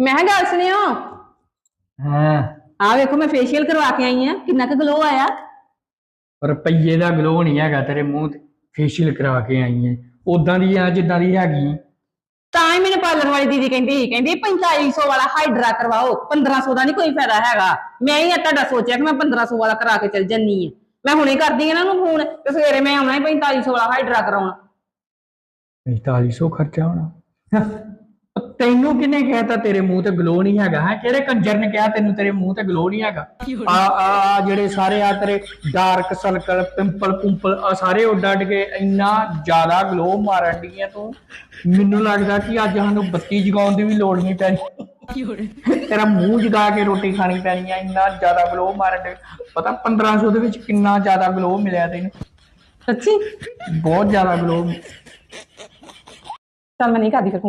ਮੈਂ ਕਿਹਾ ਗੱਲ ਸੁਣਿਓ। ਹਾਂ। ਆ ਵੇਖੋ ਮੈਂ ਫੇਸ਼ੀਅਲ ਕਰਵਾ ਕੇ ਆਈ ਆ। ਕਿੰਨਾ ਕੁ ਗਲੋ ਆਇਆ? ਰੁਪਈਏ ਦਾ ਗਲੋ ਨਹੀਂ ਹੈਗਾ ਤੇਰੇ ਮੂੰਹ ਤੇ। ਫੇਸ਼ੀਅਲ ਕਰਾ ਕੇ ਆਈ ਹੈ ਉਦਾਂ ਦੀ ਆ ਜਿੱਦਾਂ ਦੀ ਹੈਗੀ। ਤਾਂ ਹੀ ਮੈਨੂੰ ਪਾਰਲਰ ਵਾਲੀ ਦੀਦੀ ਕਹਿੰਦੀ ਸੀ। ਕਹਿੰਦੀ 4500 ਵਾਲਾ ਹਾਈਡਰਾ ਕਰਵਾਓ। 1500 ਦਾ ਨਹੀਂ ਕੋਈ ਫਾਇਦਾ ਹੈਗਾ। ਮੈਂ ਹੀ ਤੁਹਾਡਾ ਸੋਚਿਆ ਕਿ ਮੈਂ 1500 ਵਾਲਾ ਕਰਾ ਕੇ ਚੱਲ ਜੰਨੀ ਆ। ਮੈਂ ਹੁਣੇ ਕਰਦੀ ਇਹਨਾਂ ਨੂੰ ਫੋਨ ਤੇ ਸਵੇਰੇ ਮੈਂ ਆਉਣਾ ਹੀ 4500 ਵਾਲਾ ਹਾਈਡਰਾ ਕਰਾਉਣ। 4500 ਖਰਚਾ ਹੋਣਾ। ਤੈਨੂੰ ਕਿਹਨੇ ਕਹਿਤਾ ਤੇਰੇ ਮੂੰਹ ਤੇ ਗਲੋ ਨਹੀਂ ਹੈਗਾ ਹੈ? ਕਿਹੜੇ ਕੰਜਰ ਨੇ ਕਿਹਾ ਤੈਨੂੰ ਤੇਰੇ ਮੂੰਹ ਤੇ ਗਲੋ ਨਹੀਂ ਹੈਗਾ? ਆ ਆ ਜਿਹੜੇ ਸਾਰੇ ਆ ਤੇਰੇ ਡਾਰਕ ਸਰਕਲ ਪਿੰਪਲ ਪੁੰਪਲ ਆ ਸਾਰੇ ਉੱਡ ਅੱਡ ਕੇ ਇੰਨਾ ਜ਼ਿਆਦਾ ਗਲੋ ਮਾਰਨ ਡੀਆਂ ਤੂੰ। ਮੈਨੂੰ ਲੱਗਦਾ ਕਿ ਅੱਜ ਸਾਨੂੰ ਬੱਤੀ ਜਗਾਉਣ ਦੀ ਵੀ ਲੋੜ ਨਹੀਂ ਪੈਣੀ। ਤੇਰਾ ਮੂੰਹ ਜਗਾ ਕੇ ਰੋਟੀ ਖਾਣੀ ਪੈਣੀ ਆ ਇੰਨਾ ਜ਼ਿਆਦਾ ਗਲੋ ਮਾਰਨ ਦੇ ਪਤਾ 1500 ਦੇ ਵਿੱਚ ਕਿੰਨਾ ਜ਼ਿਆਦਾ ਗਲੋ ਮਿਲਿਆ ਤੈਨੂੰ? ਸੱਚੀ? ਬਹੁਤ ਜ਼ਿਆਦਾ ਗਲੋ ਚੱਲ ਮੈਂ ਨਹੀਂ ਕਰਦੀ ਫਿਰ